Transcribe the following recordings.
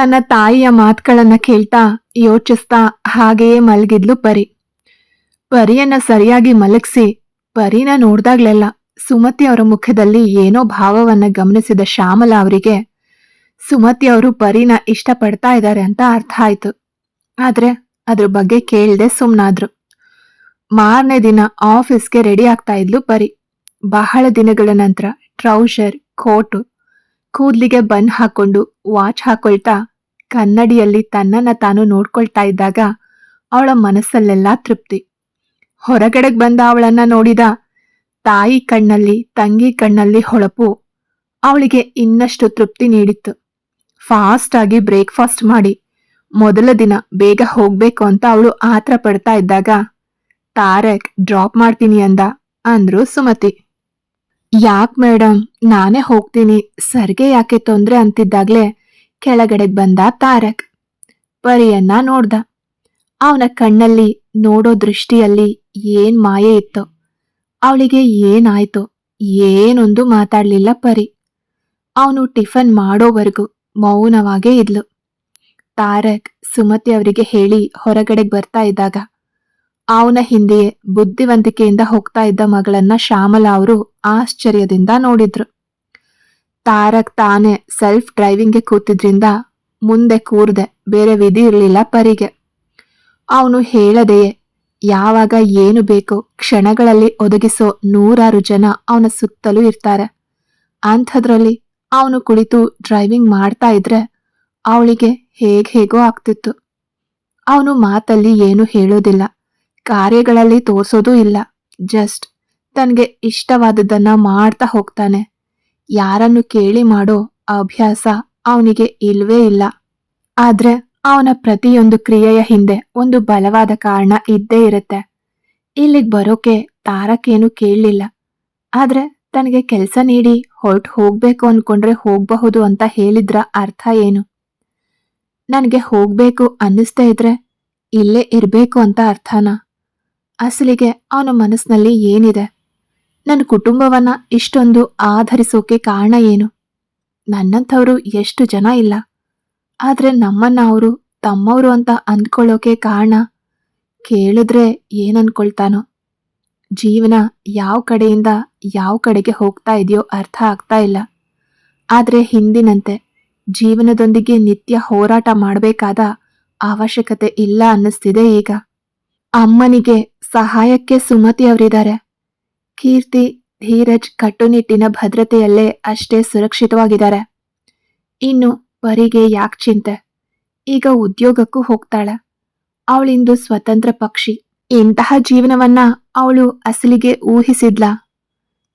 ತನ್ನ ತಾಯಿಯ ಮಾತುಗಳನ್ನ ಕೇಳ್ತಾ ಯೋಚಿಸ್ತಾ ಹಾಗೆಯೇ ಮಲಗಿದ್ಲು ಪರಿ. ಪರಿಯನ್ನ ಸರಿಯಾಗಿ ಮಲಗಿಸಿ, ಪರಿನ ನೋಡ್ದಾಗ್ಲೆಲ್ಲ ಸುಮತಿ ಅವರ ಮುಖದಲ್ಲಿ ಏನೋ ಭಾವವನ್ನ ಗಮನಿಸಿದ ಶ್ಯಾಮಲ ಅವರಿಗೆ, ಸುಮತಿ ಅವರು ಪರಿನ ಇಷ್ಟಪಡ್ತಾ ಇದ್ದಾರೆ ಅಂತ ಅರ್ಥ ಆಯ್ತು. ಆದ್ರೆ ಅದ್ರ ಬಗ್ಗೆ ಕೇಳ್ದೆ ಸುಮ್ನಾದ್ರು. ಮಾರನೇ ದಿನ ಆಫೀಸ್ಗೆ ರೆಡಿ ಆಗ್ತಾ ಇದ್ಲು ಪರಿ. ಬಹಳ ದಿನಗಳ ನಂತರ ಟ್ರೌಸರ್, ಕೋಟು, ಕೂದ್ಲಿಗೆ ಬನ್ ಹಾಕೊಂಡು ವಾಚ್ ಹಾಕೊಳ್ತಾ ಕನ್ನಡಿಯಲ್ಲಿ ತನ್ನನ್ನ ತಾನು ನೋಡ್ಕೊಳ್ತಾ ಇದ್ದಾಗ ಅವಳ ಮನಸ್ಸಲ್ಲೆಲ್ಲ ತೃಪ್ತಿ. ಹೊರಗಡೆಗ್ ಬಂದ ಅವಳನ್ನ ನೋಡಿದ ತಾಯಿ ಕಣ್ಣಲ್ಲಿ, ತಂಗಿ ಕಣ್ಣಲ್ಲಿ ಹೊಳಪು ಅವಳಿಗೆ ಇನ್ನಷ್ಟು ತೃಪ್ತಿ ನೀಡಿತ್ತು. ಫಾಸ್ಟ್ ಆಗಿ ಬ್ರೇಕ್ಫಾಸ್ಟ್ ಮಾಡಿ, ಮೊದಲ ದಿನ ಬೇಗ ಹೋಗ್ಬೇಕು ಅಂತ ಅವಳು ಆತ್ರ ಪಡ್ತಾ ಇದ್ದಾಗ, ತಾರಕ್, ಡ್ರಾಪ್ ಮಾಡ್ತೀನಿ ಅಂದ, ಅಂದ್ರು ಸುಮತಿ. ಯಾಕ್ ಮೇಡಮ್ ನಾನೇ ಹೋಗ್ತೀನಿ, ಸರ್ಗೆ ಯಾಕೆ ತೊಂದ್ರೆ? ಅಂತಿದ್ದಾಗ್ಲೇ ಕೆಳಗಡೆಗ್ ಬಂದ ತಾರಕ್. ಪರಿಯನ್ನ ನೋಡ್ದ. ಅವನ ಕಣ್ಣಲ್ಲಿ ನೋಡೋ ದೃಷ್ಟಿಯಲ್ಲಿ ಏನ್ ಮಾಯೆ ಇತ್ತೋ, ಅವಳಿಗೆ ಏನಾಯ್ತೋ, ಏನೊಂದು ಮಾತಾಡ್ಲಿಲ್ಲ ಪರಿ. ಅವನು ಟಿಫನ್ ಮಾಡೋವರೆಗೂ ಮೌನವಾಗೇ ಇದ್ಲು. ತಾರಕ್ ಸುಮತಿ ಅವರಿಗೆ ಹೇಳಿ ಹೊರಗಡೆ ಬರ್ತಾ ಇದ್ದಾಗ, ಅವನ ಹಿಂದೆಯೇ ಬುದ್ಧಿವಂತಿಕೆಯಿಂದ ಹೋಗ್ತಾ ಇದ್ದ ಮಗಳನ್ನ ಶ್ಯಾಮಲ ಅವರು ಆಶ್ಚರ್ಯದಿಂದ ನೋಡಿದ್ರು. ತಾರಕ್ ತಾನೇ ಸೆಲ್ಫ್ ಡ್ರೈವಿಂಗ್ಗೆ ಕೂತಿದ್ರಿಂದ ಮುಂದೆ ಕೂರ್ದೆ ಬೇರೆ ವಿಧಿ ಇರಲಿಲ್ಲ ಪರಿಗೆ. ಅವನು ಹೇಳದೆಯೇ, ಯಾವಾಗ ಏನು ಬೇಕೋ ಕ್ಷಣಗಳಲ್ಲಿ ಒದಗಿಸೋ ನೂರಾರು ಜನ ಅವನ ಸುತ್ತಲೂ ಇರ್ತಾರೆ. ಅಂಥದ್ರಲ್ಲಿ ಅವನು ಕುಳಿತು ಡ್ರೈವಿಂಗ್ ಮಾಡ್ತಾ ಇದ್ರೆ ಅವಳಿಗೆ ಹೇಗ್ ಹೇಗೋ ಆಗ್ತಿತ್ತು. ಅವನು ಮಾತಲ್ಲಿ ಏನು ಹೇಳೋದಿಲ್ಲ, ಕಾರ್ಯಗಳಲ್ಲಿ ತೋರ್ಸೋದೂ ಇಲ್ಲ ಜಸ್ಟ್ ತನಗೆ ಇಷ್ಟವಾದದ್ದನ್ನ ಮಾಡ್ತಾ ಹೋಗ್ತಾನೆ. ಯಾರನ್ನು ಕೇಳಿ ಮಾಡೋ ಅಭ್ಯಾಸ ಅವನಿಗೆ ಇಲ್ವೇ ಇಲ್ಲ. ಆದ್ರೆ ಅವನ ಪ್ರತಿಯೊಂದು ಕ್ರಿಯೆಯ ಹಿಂದೆ ಒಂದು ಬಲವಾದ ಕಾರಣ ಇದ್ದೇ ಇರುತ್ತೆ. ಇಲ್ಲಿಗೆ ಬರೋಕೆ ತಾರಕೇನು ಕೇಳಲಿಲ್ಲ. ಆದ್ರೆ ತನಗೆ ಕೆಲಸ ನೀಡಿ ಹೊರಟು ಹೋಗ್ಬೇಕು ಅನ್ಕೊಂಡ್ರೆ ಹೋಗ್ಬಹುದು ಅಂತ ಹೇಳಿದ್ರ ಅರ್ಥ ಏನು? ನನಗೆ ಹೋಗ್ಬೇಕು ಅನ್ನಿಸ್ತಾ ಇದ್ರೆ ಇಲ್ಲೇ ಇರ್ಬೇಕು ಅಂತ ಅರ್ಥನಾ? ಅಸಲಿಗೆ ಅವನ ಮನಸ್ಸಿನಲ್ಲಿ ಏನಿದೆ? ನನ್ನ ಕುಟುಂಬವನ್ನ ಇಷ್ಟೊಂದು ಆಧರಿಸೋಕೆ ಕಾರಣ ಏನು? ನನ್ನಂಥವ್ರು ಎಷ್ಟು ಜನ ಇಲ್ಲ. ಆದ್ರೆ ನಮ್ಮನ್ನ ಅವರು ತಮ್ಮವರು ಅಂತ ಅಂದ್ಕೊಳ್ಳೋಕೆ ಕಾರಣ? ಕೇಳಿದ್ರೆ ಏನನ್ಕೊಳ್ತಾನೋ ಜೀವನ ಯಾವ ಕಡೆಯಿಂದ ಯಾವ ಕಡೆಗೆ ಹೋಗ್ತಾ ಇದೆಯೋ ಅರ್ಥ ಆಗ್ತಾ ಇಲ್ಲ. ಆದ್ರೆ ಹಿಂದಿನಂತೆ ಜೀವನದೊಂದಿಗೆ ನಿತ್ಯ ಹೋರಾಟ ಮಾಡಬೇಕಾದ ಅವಶ್ಯಕತೆ ಇಲ್ಲ ಅನ್ನಿಸ್ತಿದೆ ಈಗ. ಅಮ್ಮನಿಗೆ ಸಹಾಯಕ್ಕೆ ಸುಮತಿ ಅವರಿದ್ದಾರೆ. ಕೀರ್ತಿ ಧೀರಜ್ ಕಟ್ಟುನಿಟ್ಟಿನ ಭದ್ರತೆಯಲ್ಲೇ ಅಷ್ಟೇ ಸುರಕ್ಷಿತವಾಗಿದ್ದಾರೆ. ಇನ್ನು ಪರಿಗೆ ಯಾಕ್ ಚಿಂತೆ? ಈಗ ಉದ್ಯೋಗಕ್ಕೂ ಹೋಗ್ತಾಳೆ. ಅವಳಿಂದು ಸ್ವತಂತ್ರ ಪಕ್ಷಿ. ಇಂತಹ ಜೀವನವನ್ನ ಅವಳು ಅಸಲಿಗೆ ಊಹಿಸಿದ್ಲ.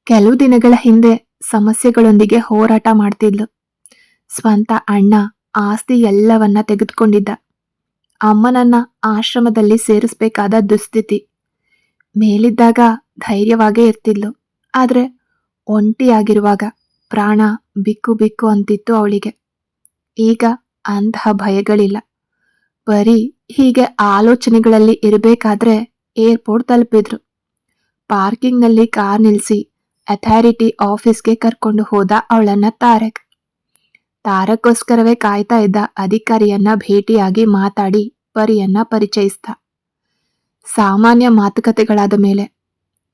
ಕೆಲವು ದಿನಗಳ ಹಿಂದೆ ಸಮಸ್ಯೆಗಳೊಂದಿಗೆ ಹೋರಾಟ ಮಾಡ್ತಿದ್ಲು. ಸ್ವಂತ ಅಣ್ಣ, ಆಸ್ತಿ ಎಲ್ಲವನ್ನ ತೆಗೆದುಕೊಂಡಿದ್ದ. ಅಮ್ಮನನ್ನ ಆಶ್ರಮದಲ್ಲಿ ಸೇರಿಸ್ಬೇಕಾದ ದುಸ್ಥಿತಿ. ಮೇಲಿದ್ದಾಗ ಧೈರ್ಯವಾಗೇ ಇರ್ತಿದ್ಲು. ಆದರೆ ಒಂಟಿಯಾಗಿರುವಾಗ ಪ್ರಾಣ ಬಿಕ್ಕು ಬಿಕ್ಕು ಅಂತಿತ್ತು ಅವಳಿಗೆ. ಈಗ ಅಂತಹ ಭಯಗಳಿಲ್ಲ. ಬರೀ ಹೀಗೆ ಆಲೋಚನೆಗಳಲ್ಲಿ ಇರಬೇಕಾದ್ರೆ ಏರ್ಪೋರ್ಟ್ ತಲುಪಿದ್ರು. ಪಾರ್ಕಿಂಗ್ನಲ್ಲಿ ಕಾರ್ ನಿಲ್ಲಿಸಿ ಅಥಾರಿಟಿ ಆಫೀಸ್ಗೆ ಕರ್ಕೊಂಡು ಹೋದ ಅವಳನ್ನ ತಾರಕ್. ತಾರಕ್ಕೋಸ್ಕರವೇ ಕಾಯ್ತಾ ಇದ್ದ ಅಧಿಕಾರಿಯನ್ನ ಭೇಟಿಯಾಗಿ ಮಾತಾಡಿ ಪರಿಯನ್ನ ಪರಿಚಯಿಸ್ದ. ಸಾಮಾನ್ಯ ಮಾತುಕತೆಗಳಾದ ಮೇಲೆ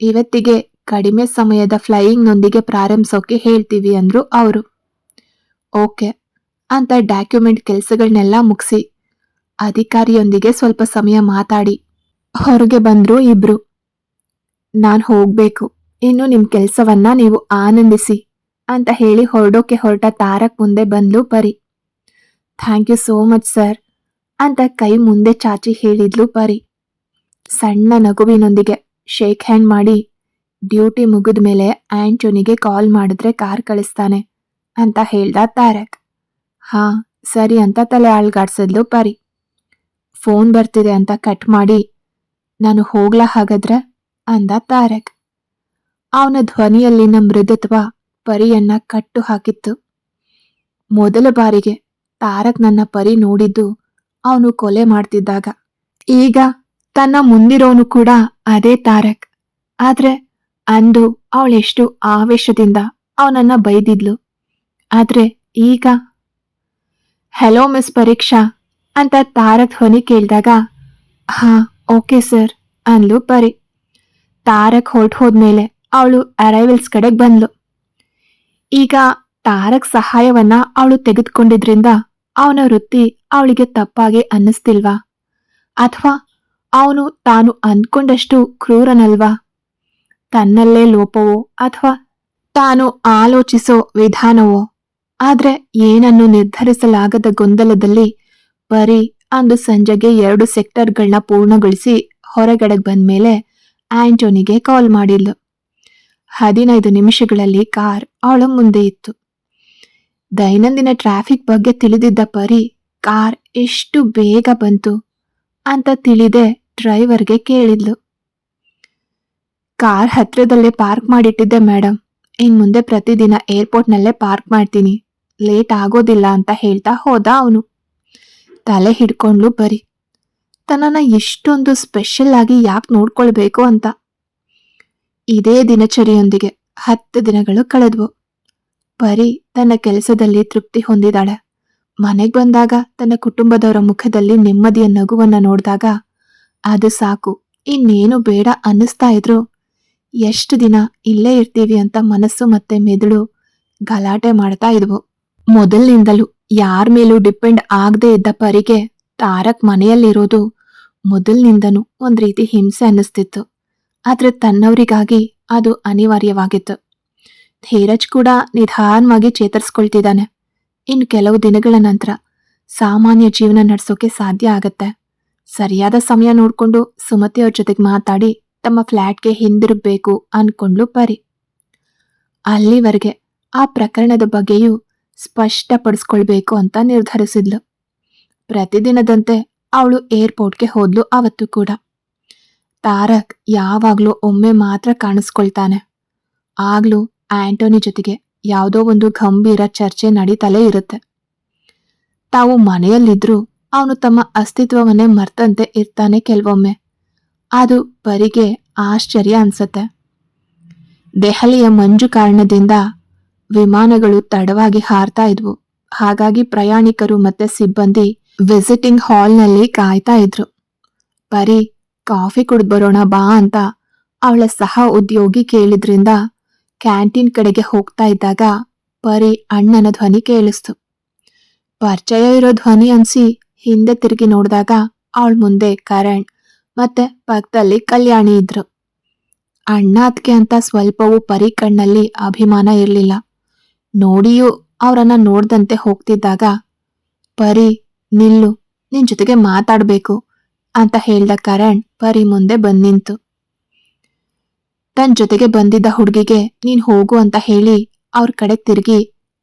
ಇವತ್ತಿಗೆ ಕಡಿಮೆ ಸಮಯದ ಫ್ಲೈಯಿಂಗ್ನೊಂದಿಗೆ ಪ್ರಾರಂಭಿಸೋಕೆ ಹೇಳ್ತೀವಿ ಅಂದ್ರು ಅವರು. ಓಕೆ, ಅಂತ ಡಾಕ್ಯುಮೆಂಟ್ ಕೆಲಸಗಳನ್ನೆಲ್ಲ ಮುಗಿಸಿ, ಅಧಿಕಾರಿಯೊಂದಿಗೆ ಸ್ವಲ್ಪ ಸಮಯ ಮಾತಾಡಿ, ಹೊರಗೆ ಬಂದರು ಇಬ್ರು. ನಾನು ಹೋಗಬೇಕು, ಇನ್ನು ನಿಮ್ಮ ಕೆಲಸವನ್ನ ನೀವು ಆನಂದಿಸಿ, ಅಂತ ಹೇಳಿ ಹೊರಡೋಕೆ ಹೊರಟ ತಾರಕ್ ಮುಂದೆ ಬಂದ್ಲು Pari. Thank you so much sir, ಅಂತ ಕೈ ಮುಂದೆ ಚಾಚಿ ಹೇಳಿದ್ಲು ಪರಿ. ಸಣ್ಣ ನಗುವಿನೊಂದಿಗೆ. ಶೇಕ್ ಹ್ಯಾಂಡ್ ಮಾಡಿ ಡ್ಯೂಟಿ ಮುಗಿದ ಮೇಲೆ ಆಂಟೋನಿಗೆ ಕಾಲ್ ಮಾಡಿದ್ರೆ ಕಾರ್ ಕಳಿಸ್ತಾನೆ ಅಂತ ಹೇಳ್ದ ತಾರಕ್. ಹಾ, ಸರಿ ಅಂತ ತಲೆ ಆಳ್ಗಾಡ್ಸಿದ್ಲು ಪರಿ. ಫೋನ್ ಬರ್ತಿದೆ ಅಂತ ಕಟ್ ಮಾಡಿ, ನಾನು ಹೋಗ್ಲಾ ಹಾಗಾದ್ರೆ? ಅಂದ ತಾರಕ್. ಅವನ ಧ್ವನಿಯಲ್ಲಿನ ಮೃದುತ್ವ ಪರಿಯನ್ನ ಕಟ್ಟು ಹಾಕಿತ್ತು. ಮೊದಲ ಬಾರಿಗೆ ತಾರಕ್ ನನ್ನ ಪರಿ ನೋಡಿದ್ದು ಅವನು ಕೊಲೆ ಮಾಡ್ತಿದ್ದಾಗ. ಈಗ ತನ್ನ ಮುಂದಿರೋನು ಕೂಡ ಅದೇ ತಾರಕ್. ಆದ್ರೆ ಅಂದು ಅವಳೆಷ್ಟು ಆವೇಶದಿಂದ ಅವನನ್ನ ಬೈದಿದ್ಲು. ಆದ್ರೆ ಈಗ ಹೆಲೋ ಮಿಸ್ ಪರೀಕ್ಷಾ ಅಂತ ತಾರಕ್ ಧ್ವನಿ ಕೇಳಿದಾಗ, ಹಾ, ಓಕೆ ಸರ್ ಅಂದ್ಲು ಪರಿ. ತಾರಕ್ ಹೊರಟು ಹೋದ್ಮೇಲೆ ಅವಳು ಅರೈವಲ್ಸ್ ಕಡೆಗೆ ಬಂದ್ಲು. ಈಗ ತಾರಕ್ ಸಹಾಯವನ್ನ ಅವಳು ತೆಗೆದುಕೊಂಡಿದ್ರಿಂದ ಅವನ ವೃತ್ತಿ ಅವಳಿಗೆ ತಪ್ಪಾಗಿ ಅನ್ನಿಸ್ತಿಲ್ವಾ? ಅಥವಾ ಅವನು ತಾನು ಅಂದ್ಕೊಂಡಷ್ಟು ಕ್ರೂರನಲ್ವಾ? ತನ್ನಲ್ಲೇ ಲೋಪವೋ ಅಥವಾ ತಾನು ಆಲೋಚಿಸೋ ವಿಧಾನವೋ? ಆದ್ರೆ ಏನನ್ನು ನಿರ್ಧರಿಸಲಾಗದ ಗೊಂದಲದಲ್ಲಿ ಪರಿ ಅಂದು ಸಂಜೆಗೆ ಎರಡು ಸೆಕ್ಟರ್ಗಳನ್ನ ಪೂರ್ಣಗೊಳಿಸಿ ಹೊರಗಡೆಗೆ ಬಂದ್ಮೇಲೆ ಆಂಟೋನಿಗೆ ಕಾಲ್ ಮಾಡಿದ್ಲು. ಹದಿನೈದು ನಿಮಿಷಗಳಲ್ಲಿ ಕಾರ್ ಅವಳ ಮುಂದೆ ಇತ್ತು. ದೈನಂದಿನ ಟ್ರಾಫಿಕ್ ಬಗ್ಗೆ ತಿಳಿದಿದ್ದ ಪರಿ ಕಾರ್ ಎಷ್ಟು ಬೇಗ ಬಂತು ಅಂತ ತಿಳಿದೆ ಡ್ರೈವರ್ಗೆ ಕೇಳಿದ್ಲು. ಕಾರ್ ಹತ್ರದಲ್ಲೇ ಪಾರ್ಕ್ ಮಾಡಿಟ್ಟಿದ್ದೆ ಮೇಡಮ್ ಇನ್ ಮುಂದೆ ಪ್ರತಿದಿನ ಏರ್ಪೋರ್ಟ್ನಲ್ಲೇ ಪಾರ್ಕ್ ಮಾಡ್ತೀನಿ. ಲೇಟ್ ಆಗೋದಿಲ್ಲ ಅಂತ ಹೇಳ್ತಾ ಹೋದ ಅವನು. ತಲೆ ಹಿಡ್ಕೊಂಡ್ಲು ಬರಿ. ತನ್ನನ್ನ ಇಷ್ಟೊಂದು ಸ್ಪೆಷಲ್ ಆಗಿ ಯಾಕೆ ನೋಡ್ಕೊಳ್ಬೇಕು ಅಂತ. ಇದೇ ದಿನಚರಿಯೊಂದಿಗೆ ಹತ್ತು ದಿನಗಳು ಕಳೆದ್ವು. ಪರಿ ತನ್ನ ಕೆಲಸದಲ್ಲಿ ತೃಪ್ತಿ ಹೊಂದಿದಾಳೆ. ಮನೆಗೆ ಬಂದಾಗ ತನ್ನ ಕುಟುಂಬದವರ ಮುಖದಲ್ಲಿ ನೆಮ್ಮದಿಯ ನಗುವನ್ನ ನೋಡಿದಾಗ ಅದು ಸಾಕು. ಇನ್ನೇನು ಬೇಡ ಅನ್ನಿಸ್ತಾ ಇದ್ರು. ಎಷ್ಟು ದಿನ ಇಲ್ಲೇ ಇರ್ತೀವಿ ಅಂತ ಮನಸ್ಸು ಮತ್ತೆ ಮೆದುಳು ಗಲಾಟೆ ಮಾಡ್ತಾ ಇದ್ವು. ಮೊದಲಿನಿಂದಲೂ ಯಾರ ಮೇಲೂ ಡಿಪೆಂಡ್ ಆಗದೆ ಇದ್ದ ಪರಿಗೆ ತಾರಕ್ ಮನೆಯಲ್ಲಿರೋದು ಮೊದಲಿನಿಂದನೂ ಒಂದ್ ರೀತಿ ಹಿಂಸೆ ಅನ್ನಿಸ್ತಿತ್ತು. ಆದ್ರೆ ತನ್ನವರಿಗಾಗಿ ಅದು ಅನಿವಾರ್ಯವಾಗಿತ್ತು. ಧೀರಜ್ ಕೂಡ ನಿಧಾನವಾಗಿ ಚೇತರಿಸ್ಕೊಳ್ತಿದ್ದಾನೆ. ಇನ್ನು ಕೆಲವು ದಿನಗಳ ನಂತರ ಸಾಮಾನ್ಯ ಜೀವನ ನಡೆಸೋಕೆ ಸಾಧ್ಯ ಆಗತ್ತೆ. ಸರಿಯಾದ ಸಮಯ ನೋಡ್ಕೊಂಡು ಸುಮತಿ ಅವ್ರ ಜೊತೆಗೆ ಮಾತಾಡಿ ತಮ್ಮ ಫ್ಲ್ಯಾಟ್ಗೆ ಹಿಂದಿರುಗಬೇಕು ಅನ್ಕೊಂಡ್ಲು ಪರಿ. ಅಲ್ಲಿವರೆಗೆ ಆ ಪ್ರಕರಣದ ಬಗ್ಗೆಯೂ ಸ್ಪಷ್ಟಪಡಿಸ್ಕೊಳ್ಬೇಕು ಅಂತ ನಿರ್ಧರಿಸಿದ್ಲು. ಪ್ರತಿದಿನದಂತೆ ಅವಳು ಏರ್ಪೋರ್ಟ್ಗೆ ಹೋದ್ಲು ಅವತ್ತು ಕೂಡ. ತಾರಕ್ ಯಾವಾಗ್ಲೂ ಒಮ್ಮೆ ಮಾತ್ರ ಕಾಣಿಸ್ಕೊಳ್ತಾನೆ. ಆಗ್ಲೂ ಆಂಟೋನಿ ಜೊತೆಗೆ ಯಾವುದೋ ಒಂದು ಗಂಭೀರ ಚರ್ಚೆ ನಡೀತಲೇ ಇರುತ್ತೆ. ತಾವು ಮನೆಯಲ್ಲಿದ್ರೂ ಅವನು ತಮ್ಮ ಅಸ್ತಿತ್ವವನ್ನೇ ಮರ್ತಂತೆ ಇರ್ತಾನೆ ಕೆಲವೊಮ್ಮೆ. ಅದು ಪರಿಗೆ ಆಶ್ಚರ್ಯ ಅನ್ಸತ್ತೆ. ದೆಹಲಿಯ ಮಂಜು ಕಾರಣದಿಂದ ವಿಮಾನಗಳು ತಡವಾಗಿ ಹಾರ್ತಾ ಇದ್ವು. ಹಾಗಾಗಿ ಪ್ರಯಾಣಿಕರು ಮತ್ತೆ ಸಿಬ್ಬಂದಿ ವಿಸಿಟಿಂಗ್ ಹಾಲ್ನಲ್ಲಿ ಕಾಯ್ತಾ ಇದ್ರು. ಪರಿ ಕಾಫಿ ಕುಡ್ದು ಬರೋಣ ಬಾ ಅಂತ ಅವಳ ಸಹ ಉದ್ಯೋಗಿ ಕೇಳಿದ್ರಿಂದ ಕ್ಯಾಂಟೀನ್ ಕಡೆಗೆ ಹೋಗ್ತಾ ಇದ್ದಾಗ ಪರಿ ಅಣ್ಣನ ಧ್ವನಿ ಕೇಳಿಸ್ತು. ಪರಿಚಯ ಇರೋ ಧ್ವನಿ ಅನ್ಸಿ ಹಿಂದೆ ತಿರುಗಿ ನೋಡಿದಾಗ ಅವಳ ಮುಂದೆ ಕರಣ್ ಮತ್ತೆ ಪಕ್ಕದಲ್ಲಿ ಕಲ್ಯಾಣಿ ಇದ್ರು. ಅಣ್ಣ ಅದಕ್ಕೆ ಅಂತ ಸ್ವಲ್ಪವೂ ಪರಿ ಕಣ್ಣಲ್ಲಿ ಅಭಿಮಾನ ಇರಲಿಲ್ಲ. ನೋಡಿಯೂ ಅವರನ್ನ ನೋಡ್ದಂತೆ ಹೋಗ್ತಿದ್ದಾಗ, ಪರಿ, ನಿಲ್ಲು, ನಿನ್ ಜೊತೆಗೆ ಮಾತಾಡಬೇಕು, ಅಂತ ಹೇಳ್ದ ಕರಣ್ ಪರಿ ಮುಂದೆ ಬಂದ್ ನಿಂತು ತನ್ ಜೊತೆಗೆ ಬಂದಿದ್ದ ಹುಡುಗಿಗೆ ನೀನ್ ಹೋಗು ಅಂತ ಹೇಳಿ ಅವ್ರ ಕಡೆ ತಿರುಗಿ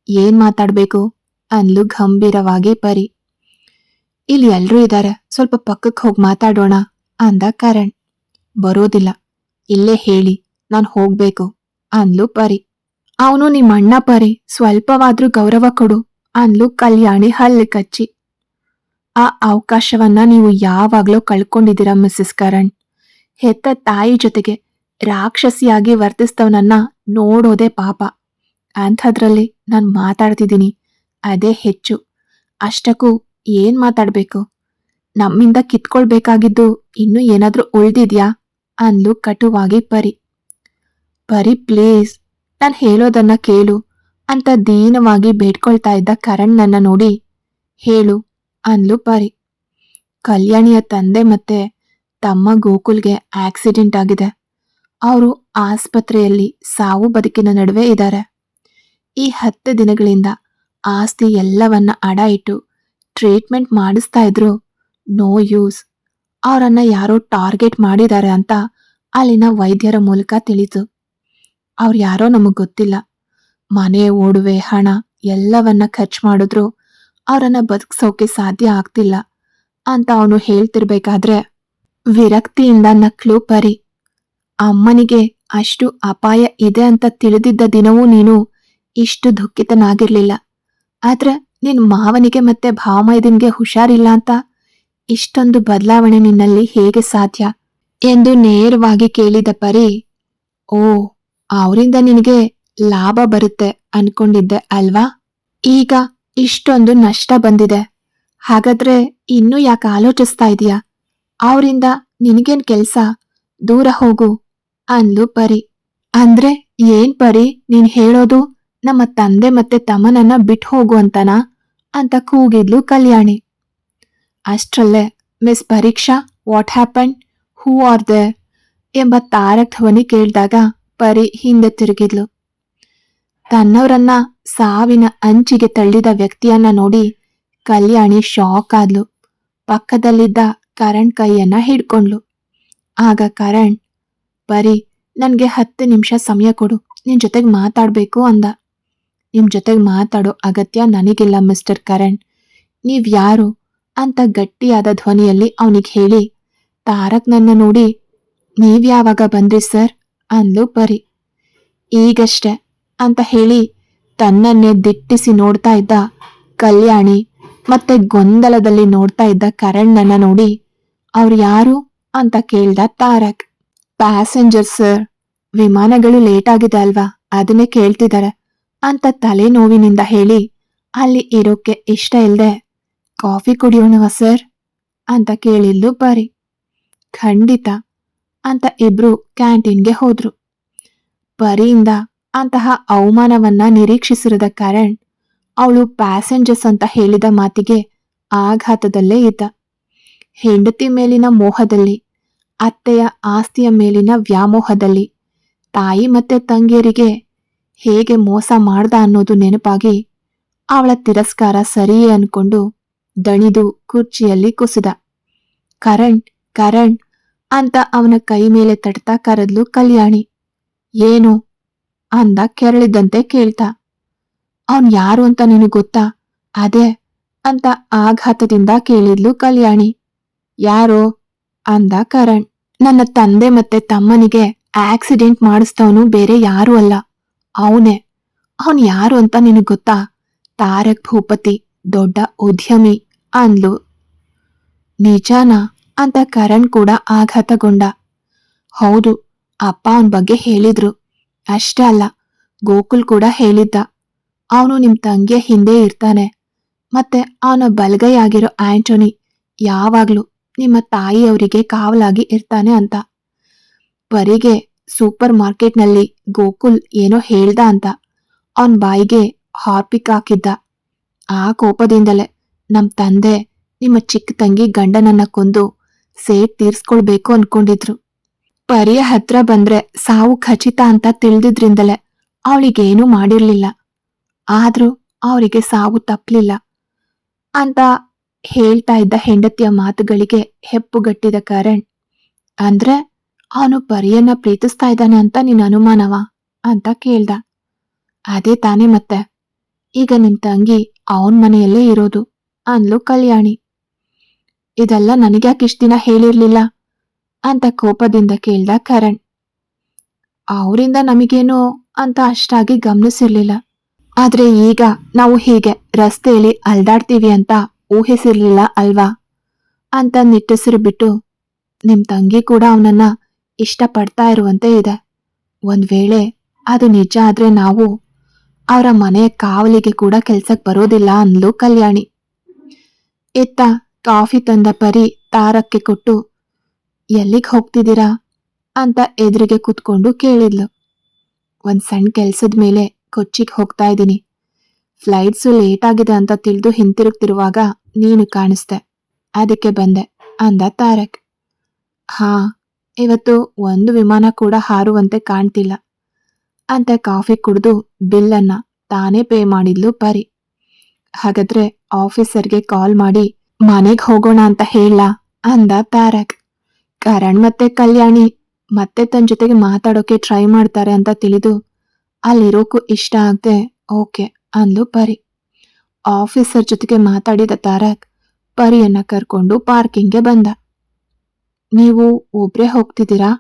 ಏನ್ ಮಾತಾಡ್ಬೇಕು? ಅಂದ್ಲು ಗಂಭೀರವಾಗಿ ಪರಿ. ಇಲ್ಲಿ ಎಲ್ಲರೂ ಇದ್ದಾರೆ ಸ್ವಲ್ಪ ಪಕ್ಕಕ್ಕೆ ಹೋಗಿ ಮಾತಾಡೋಣ ಅಂದ ಕರಣ್. ಬರೋದಿಲ್ಲ. ಇಲ್ಲೇ ಹೇಳಿ, ನಾನ್ ಹೋಗ್ಬೇಕು ಅಂದ್ಲು ಪರಿ. ಅವನು, ನಿಮ್ಮ ಅಣ್ಣ ಪರಿ, ಸ್ವಲ್ಪವಾದ್ರೂ ಗೌರವ ಕೊಡು ಅಂದ್ಲು ಕಲ್ಯಾಣಿ ಹಲ್ಲು ಕಚ್ಚಿ. ಆ ಅವಕಾಶವನ್ನ ನೀವು ಯಾವಾಗ್ಲೂ ಕಳ್ಕೊಂಡಿದ್ದೀರಾ, ಮಿಸ್ಸಸ್ ಕರಣ್? ಹೆತ್ತ ತಾಯಿ ಜೊತೆಗೆ ರಾಕ್ಷಸಿಯಾಗಿ ವರ್ತಿಸ್ತವನನ್ನ ನೋಡೋದೇ ಪಾಪ. ಅಂಥದ್ರಲ್ಲಿ ನಾನು ಮಾತಾಡ್ತಿದ್ದೀನಿ. ಅದೇ ಹೆಚ್ಚು. ಅಷ್ಟಕ್ಕೂ ಏನ್ ಮಾತಾಡ್ಬೇಕು? ನಮ್ಮಿಂದ ಕಿತ್ಕೊಳ್ಬೇಕಾಗಿದ್ದು ಇನ್ನೂ ಏನಾದ್ರೂ ಉಳ್ದಿದ್ಯಾ? ಅಂದ್ಲು ಕಟುವಾಗಿ ಪರಿ. ಪರಿ, ಪ್ಲೀಸ್. ನಾನು ಹೇಳೋದನ್ನ ಕೇಳು. ಅಂತ ದೀನವಾಗಿ ಬೇಡ್ಕೊಳ್ತಾ ಇದ್ದ ಕರಣ್ ನೋಡಿ. ಹೇಳು, ಅಂದ್ಲು ಪರಿ. ಕಲ್ಯಾಣಿಯ ತಂದೆ ಮತ್ತೆ ತಮ್ಮ ಗೋಕುಲ್ಗೆ ಆಕ್ಸಿಡೆಂಟ್ ಆಗಿದೆ. ಅವರು ಆಸ್ಪತ್ರೆಯಲ್ಲಿ ಸಾವು ಬದುಕಿನ ನಡುವೆ ಇದ್ದಾರೆ. ಈ ಹತ್ತು ದಿನಗಳಿಂದ ಆಸ್ತಿ ಎಲ್ಲವನ್ನ ಅಡ ಇಟ್ಟು ಟ್ರೀಟ್ಮೆಂಟ್ ಮಾಡಿಸ್ತಾ ಇದ್ರು. No use. ಅವರನ್ನ ಯಾರೋ ಟಾರ್ಗೆಟ್ ಮಾಡಿದ್ದಾರೆ ಅಂತ ಅಲ್ಲಿನ ವೈದ್ಯರ ಮೂಲಕ ತಿಳಿತು. ಅವ್ರು ಯಾರೋ ನಮಗೆ ಗೊತ್ತಿಲ್ಲ. ಮನೆ, ಓಡುವೆ, ಹಣ ಎಲ್ಲವನ್ನ ಖರ್ಚು ಮಾಡಿದ್ರು. ಅವರನ್ನ ಬದುಕ್ಸೋಕೆ ಸಾಧ್ಯ ಆಗ್ತಿಲ್ಲ ಅಂತ ಅವನು ಹೇಳ್ತಿರ್ಬೇಕಾದ್ರೆ ವಿರಕ್ತಿಯಿಂದ ನಕ್ಲು ಪರಿ. ಅಮ್ಮನಿಗೆ ಅಷ್ಟು ಅಪಾಯ ಇದೆ ಅಂತ ತಿಳಿದಿದ್ದ ದಿನವೂ ನೀನು ಇಷ್ಟು ದುಃಖಿತನಾಗಿರ್ಲಿಲ್ಲ. ಆದ್ರೆ ನಿನ್ ಮಾವನಿಗೆ ಮತ್ತೆ ಭಾವಮೈದನ್ಗೆ ಹುಷಾರಿಲ್ಲ ಅಂತ ಇಷ್ಟೊಂದು ಬದಲಾವಣೆ ನಿನ್ನಲ್ಲಿ ಹೇಗೆ ಸಾಧ್ಯ? ಎಂದು ನೇರವಾಗಿ ಕೇಳಿದ ಪರಿ, ಓ, ಅವರಿಂದ ನಿನಗೆ ಲಾಭ ಬರುತ್ತೆ ಅನ್ಕೊಂಡಿದ್ದೆ ಅಲ್ವಾ? ಈಗ ಇಷ್ಟೊಂದು ನಷ್ಟ ಬಂದಿದೆ. ಹಾಗಾದ್ರೆ ಇನ್ನೂ ಯಾಕೆ ಆಲೋಚಿಸ್ತಾ ಇದೀಯಾ? ಅವರಿಂದ ನಿನಗೇನ್ ಕೆಲ್ಸ? ದೂರ ಹೋಗು, ಅಂದ್ಲು ಪರಿ. ಅಂದ್ರೆ ಏನ್ ಪರಿ ನೀನ್ ಹೇಳೋದು? ನಮ್ಮ ತಂದೆ ಮತ್ತೆ ತಮನನ್ನ ಬಿಟ್ಟು ಹೋಗು ಅಂತನಾ? ಅಂತ ಕೂಗಿದ್ಲು ಕಲ್ಯಾಣಿ. ಅಷ್ಟರಲ್ಲೇ, miss Pariksha, what happen? Who are they ಎಂಬ ತಾರಕ್ ಧ್ವನಿ ಕೇಳಿದಾಗ ಪರಿ ಹಿಂದೆ ತಿರುಗಿದ್ಲು. ತನ್ನವರನ್ನ ಸಾವಿನ ಅಂಚಿಗೆ ತಳ್ಳಿದ ವ್ಯಕ್ತಿಯನ್ನ ನೋಡಿ ಕಲ್ಯಾಣಿ ಶಾಕ್ ಆದ್ಲು. ಪಕ್ಕದಲ್ಲಿದ್ದ ಕರಣ್ ಕೈಯನ್ನ ಹಿಡ್ಕೊಂಡ್ಲು. ಆಗ ಕರಣ್, ಪರಿ, ನನಗೆ ಹತ್ತು ನಿಮಿಷ ಸಮಯ ಕೊಡು, ನಿನ್ ಜೊತೆಗೆ ಮಾತಾಡಬೇಕು ಅಂದ. ನಿಮ್ ಜೊತೆಗೆ ಮಾತಾಡೋ ಅಗತ್ಯ ನನಗಿಲ್ಲ, ಮಿಸ್ಟರ್ ಕರಣ್. ನೀವ್ ಯಾರು? ಅಂತ ಗಟ್ಟಿಯಾದ ಧ್ವನಿಯಲ್ಲಿ ಅವನಿಗೆ ಹೇಳಿ, ತಾರಕ್ ನನ್ನ ನೋಡಿ, ನೀವ್ ಯಾವಾಗ ಬಂದ್ರಿ ಸರ್? ಅಂದ್ಲು ಪರಿ. ಈಗಷ್ಟೆ, ಅಂತ ಹೇಳಿ ತನ್ನನ್ನೇ ದಿಟ್ಟಿಸಿ ನೋಡ್ತಾ ಇದ್ದ ಕಲ್ಯಾಣಿ ಮತ್ತೆ ಗೊಂದಲದಲ್ಲಿ ನೋಡ್ತಾ ಇದ್ದ ಕರಣ್ ನೋಡಿ, ಅವ್ರು ಯಾರು? ಅಂತ ಕೇಳ್ದ ತಾರಕ್. ಪ್ಯಾಸೆಂಜರ್ ಸರ್, ವಿಮಾನಗಳು ಲೇಟ್ ಆಗಿದೆ ಅಲ್ವಾ? ಅದನ್ನೇ ಕೇಳ್ತಿದ್ದಾರೆ ಅಂತ ತಲೆನೋವಿನಿಂದ ಹೇಳಿ, ಅಲ್ಲಿ ಇರೋಕೆ ಇಷ್ಟ ಇಲ್ಲದೆ ಕಾಫಿ ಕುಡಿಯೋಣವ ಸರ್? ಅಂತ ಕೇಳಿದ್ಲು ಬರಿ. ಖಂಡಿತ, ಅಂತ ಇಬ್ರು ಕ್ಯಾಂಟೀನ್ಗೆ ಹೋದ್ರು. ಪರಿಯಿಂದ ಅಂತಹ ಅವಮಾನವನ್ನ ನಿರೀಕ್ಷಿಸಿರದ ಕಾರಣ್, ಅವಳು ಪ್ಯಾಸೆಂಜರ್ಸ್ ಅಂತ ಹೇಳಿದ ಮಾತಿಗೆ ಆಘಾತದಲ್ಲೇ ಇದ್ದ. ಹೆಂಡತಿ ಮೇಲಿನ ಮೋಹದಲ್ಲಿ, ಅತ್ತೆಯ ಆಸ್ತಿಯ ಮೇಲಿನ ವ್ಯಾಮೋಹದಲ್ಲಿ, ತಾಯಿ ಮತ್ತೆ ತಂಗಿಯರಿಗೆ ಹೇಗೆ ಮೋಸ ಮಾಡ್ದ ಅನ್ನೋದು ನೆನಪಾಗಿ ಅವಳ ತಿರಸ್ಕಾರ ಸರಿಯೇ ಅನ್ಕೊಂಡು ದಣಿದು ಕುರ್ಚಿಯಲ್ಲಿ ಕುಸಿದ. ಕರಣ್ ಕರಣ್ ಅಂತ ಅವನ ಕೈ ಮೇಲೆ ತಟ್ತಾ ಕರೆದ್ಲು ಕಲ್ಯಾಣಿ. ಏನು? ಅಂದ ಕೆರಳಿದ್ದಂತೆ ಕೇಳ್ತಾ. ಅವನ್ ಯಾರು ಅಂತ ನಿನಗ್ ಗೊತ್ತಾ? ಅದೇ ಅಂತ ಆಘಾತದಿಂದ ಕೇಳಿದ್ಲು ಕಲ್ಯಾಣಿ. ಯಾರೋ? ಅಂದ ಕರಣ್. ನನ್ನ ತಂದೆ ಮತ್ತೆ ತಮ್ಮನಿಗೆ ಆಕ್ಸಿಡೆಂಟ್ ಮಾಡಿಸ್ತವನು ಬೇರೆ ಯಾರೂ ಅಲ್ಲ. ಅವನೇ. ಅವನ್ ಯಾರು ಅಂತ ನಿನಗ್ ಗೊತ್ತಾ? ತಾರಕ್ ಭೂಪತಿ, ದೊಡ್ಡ ಉದ್ಯಮಿ, ಅಂದ್ಲು. ನಿಜಾನಾ? ಅಂತ ಕರಣ್ ಕೂಡ ಆಘಾತಗೊಂಡ. ಹೌದು, ಅಪ್ಪ ಅವನ್ ಬಗ್ಗೆ ಹೇಳಿದ್ರು. ಅಷ್ಟೇ ಅಲ್ಲ, ಗೋಕುಲ್ ಕೂಡ ಹೇಳಿದ್ದ. ಅವನು ನಿಮ್ ತಂಗಿಯ ಹಿಂದೆ ಇರ್ತಾನೆ. ಮತ್ತೆ ಅವನ ಬಲಗೈ ಆಗಿರೋ ಆಂಟೋನಿ ಯಾವಾಗ್ಲೂ ನಿಮ್ಮ ತಾಯಿಯವರಿಗೆ ಕಾವಲಾಗಿ ಇರ್ತಾನೆ ಅಂತ. ಪರಿಗೆ ಸೂಪರ್ ಮಾರ್ಕೆಟ್ನಲ್ಲಿ ಗೋಕುಲ್ ಏನೋ ಹೇಳ್ದ ಅಂತ. ಅವನ್ ಬಾಯಿಗೆ ಹಾರ್ಪಿಕ್ ಹಾಕಿದ್ದ. ಆ ಕೋಪದಿಂದಲೇ ನಮ್ ತಂದೆ ನಿಮ್ಮ ಚಿಕ್ಕ ತಂಗಿ ಗಂಡನನ್ನ ಕೊಂದು ಸೇಟ್ ತೀರ್ಸ್ಕೊಳ್ಬೇಕು ಅನ್ಕೊಂಡಿದ್ರು. ಪರಿಯ ಹತ್ರ ಬಂದ್ರೆ ಸಾವು ಖಚಿತ ಅಂತ ತಿಳಿದಿದ್ರಿಂದಲೇ ಅವಳಿಗೇನೂ ಮಾಡಿರ್ಲಿಲ್ಲ. ಆದ್ರೂ ಅವರಿಗೆ ಸಾವು ತಪ್ಪಲಿಲ್ಲ ಅಂತ ಹೇಳ್ತಾ ಇದ್ದ ಹೆಂಡತಿಯ ಮಾತುಗಳಿಗೆ ಹೆಪ್ಪುಗಟ್ಟಿದ ಕರಣ್. ಅಂದ್ರೆ ಅವನು ಪರಿಯನ್ನ ಪ್ರೀತಿಸ್ತಾ ಇದ್ದಾನೆ ಅಂತ ನಿನ್ನ ಅನುಮಾನವ? ಅಂತ ಕೇಳ್ದ. ಅದೇ ತಾನೇ ಮತ್ತೆ. ಈಗ ನಿಮ್ ತಂಗಿ ಅವನ್ ಮನೆಯಲ್ಲೇ ಇರೋದು ಅಂದ್ಲು ಕಲ್ಯಾಣಿ. ಇದೆಲ್ಲ ನನಗ್ಯಾಕೆ ಇಷ್ಟ ದಿನ ಹೇಳಿರ್ಲಿಲ್ಲ? ಅಂತ ಕೋಪದಿಂದ ಕೇಳ್ದ ಕರಣ್. ಅವರಿಂದ ನಮಗೇನೋ ಅಂತ ಅಷ್ಟಾಗಿ ಗಮನಿಸಿರ್ಲಿಲ್ಲ. ಆದ್ರೆ ಈಗ ನಾವು ಹೀಗೆ ರಸ್ತೆಯಲ್ಲಿ ಅಲ್ದಾಡ್ತೀವಿ ಅಂತ ಊಹಿಸಿರ್ಲಿಲ್ಲ ಅಲ್ವಾ? ಅಂತ ನಿಟ್ಟುಸಿರು ಬಿಟ್ಟು ನಿಮ್ ತಂಗಿ ಕೂಡ ಅವನನ್ನ ಇಷ್ಟಪಡ್ತಾ ಇರುವಂತೆ ಇದೆ. ಒಂದ್ ವೇಳೆ ಅದು ನಿಜ ಆದ್ರೆ ನಾವು ಅವರ ಮನೆಯ ಕಾವಲಿಗೆ ಕೂಡ ಕೆಲ್ಸಕ್ ಬರೋದಿಲ್ಲ ಅಂದ್ಲು ಕಲ್ಯಾಣಿ. ಇತ್ತ ಕಾಫಿ ತಂದ ಪರಿ ತಾರಕ್ಕೆ ಕೊಟ್ಟು, ಎಲ್ಲಿಗೆ ಹೋಗ್ತಿದ್ದೀರಾ? ಅಂತ ಎದುರಿಗೆ ಕೂತ್ಕೊಂಡು ಕೇಳಿದ್ಲು. ಒಂದ್ ಸಣ್ಣ ಕೆಲ್ಸದ ಮೇಲೆ ಕೊಚ್ಚಿಗೆ ಹೋಗ್ತಾ ಇದ್ದೀನಿ. ಫ್ಲೈಟ್ಸು ಲೇಟ್ ಆಗಿದೆ ಅಂತ ತಿಳಿದು ಹಿಂತಿರುಗ್ತಿರುವಾಗ ನೀನು ಕಾಣಿಸ್ತೆ ಅದಕ್ಕೆ ಬಂದೆ, ಅಂದ ತಾರಕ್. ಹಾ ಇವತ್ತು ಒಂದು ವಿಮಾನ ಕೂಡ ಹಾರುವಂತೆ ಕಾಣ್ತಿಲ್ಲ. ಅಂತ ಕಾಫಿ ಕುಡಿದು ಬಿಲ್ಲನ್ನ ತಾನೇ ಪೇ ಮಾಡಿದ್ಲು ಪರಿ. ಹಾಗಾದ್ರೆ ಆಫೀಸರ್ಗೆ ಕಾಲ್ ಮಾಡಿ ಮನೆಗೆ ಹೋಗೋಣ ಅಂತ ಹೇಳ ಅಂದ ತಾರಕ್ ಕರಣ್ ಮತ್ತೆ ಕಲ್ಯಾಣಿ ಮತ್ತೆ ತನ್ನ ಜೊತೆಗೆ ಮಾತಾಡೋಕೆ ಟ್ರೈ ಮಾಡ್ತಾರೆ ಅಂತ ತಿಳಿದು ಅಲ್ಲಿರೋಕು ಇಷ್ಟ ಆಗದೆ ಓಕೆ ಅಂದ್ಲು ಪರಿ. ಆಫೀಸರ್ ಜೊತೆಗೆ ಮಾತಾಡಿದ ತಾರಕ್ ಪರಿಯನ್ನ ಕರ್ಕೊಂಡು ಪಾರ್ಕಿಂಗ್ಗೆ ಬಂದ. ನೀವು ಒಬ್ರೇ ಹೋಗ್ತಿದ್ದೀರಾ?